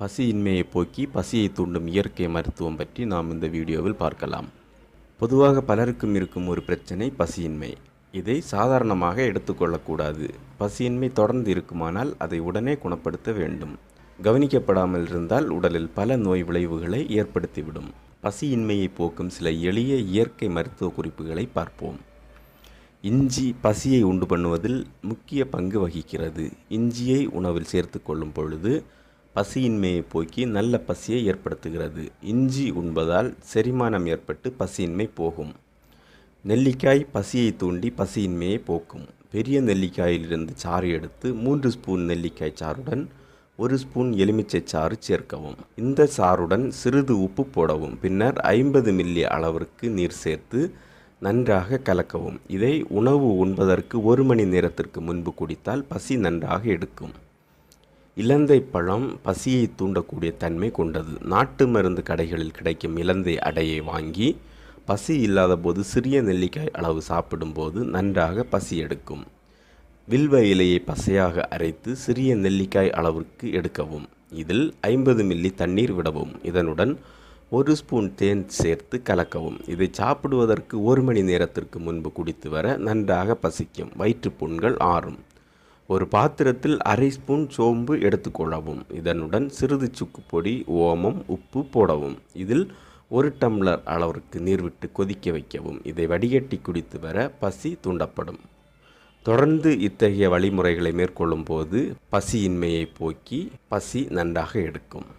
பசியின்மையை போக்கி பசியை தூண்டும் இயற்கை மருத்துவம் பற்றி நாம் இந்த வீடியோவில் பார்க்கலாம். பொதுவாக பலருக்கும் இருக்கும் ஒரு பிரச்சனை பசியின்மை. இதை சாதாரணமாக எடுத்துக்கொள்ளக்கூடாது பசியின்மை தொடர்ந்து இருக்குமானால் அதை உடனே குணப்படுத்த வேண்டும். கவனிக்கப்படாமல் இருந்தால் உடலில் பல நோய் விளைவுகளை ஏற்படுத்திவிடும். பசியின்மையை போக்கும் சில எளிய இயற்கை மருத்துவ குறிப்புகளை பார்ப்போம். இஞ்சி பசியை உண்டு பண்ணுவதில் முக்கிய பங்கு வகிக்கிறது. இஞ்சியை உணவில் சேர்த்து கொள்ளும் பொழுது பசியின்மையை போக்கி நல்ல பசியை ஏற்படுத்துகிறது. இஞ்சி உண்பதால் செரிமானம் ஏற்பட்டு பசியின்மை போகும். நெல்லிக்காய் பசியை தூண்டி பசியின்மையை போக்கும். பெரிய நெல்லிக்காயிலிருந்து சாறு எடுத்து மூன்று ஸ்பூன் நெல்லிக்காய் சாறுடன் ஒரு ஸ்பூன் எலுமிச்சை சாறு சேர்க்கவும். இந்த சாறுடன் சிறிது உப்பு போடவும். பின்னர் ஐம்பது மில்லி அளவிற்கு நீர் சேர்த்து நன்றாக கலக்கவும். இதை உணவு உண்பதற்கு ஒரு மணி நேரத்திற்கு முன்பு குடித்தால் பசி நன்றாக எடுக்கும். இலந்தை பழம் பசியை தூண்டக்கூடிய தன்மை கொண்டது. நாட்டு மருந்து கடைகளில் கிடைக்கும் இலந்தை அடையை வாங்கி பசி இல்லாத போது சிறிய நெல்லிக்காய் அளவு சாப்பிடும்போது நன்றாக பசி எடுக்கும். வில்வ இலையை பசையாக அரைத்து சிறிய நெல்லிக்காய் அளவிற்கு எடுக்கவும். இதில் ஐம்பது மில்லி தண்ணீர் விடவும். இதனுடன் ஒரு ஸ்பூன் தேன் சேர்த்து கலக்கவும். இதை சாப்பிடுவதற்கு ஒரு மணி நேரத்திற்கு முன்பு குடித்து வர நன்றாக பசிக்கும். வயிற்றுப்புண்கள் ஆறும். ஒரு பாத்திரத்தில் அரை ஸ்பூன் சோம்பு எடுத்துக்கொள்ளவும். இதனுடன் சிறிது சுக்கு பொடி ஓமம் உப்பு போடவும். இதில் ஒரு டம்ளர் அளவிற்கு நீர் விட்டு கொதிக்க வைக்கவும். இதை வடிகட்டி குடித்து வர பசி தூண்டப்படும். தொடர்ந்து இத்தகைய வழிமுறைகளை மேற்கொள்ளும் போது பசியின்மையை போக்கி பசி நன்றாக எடுக்கும்.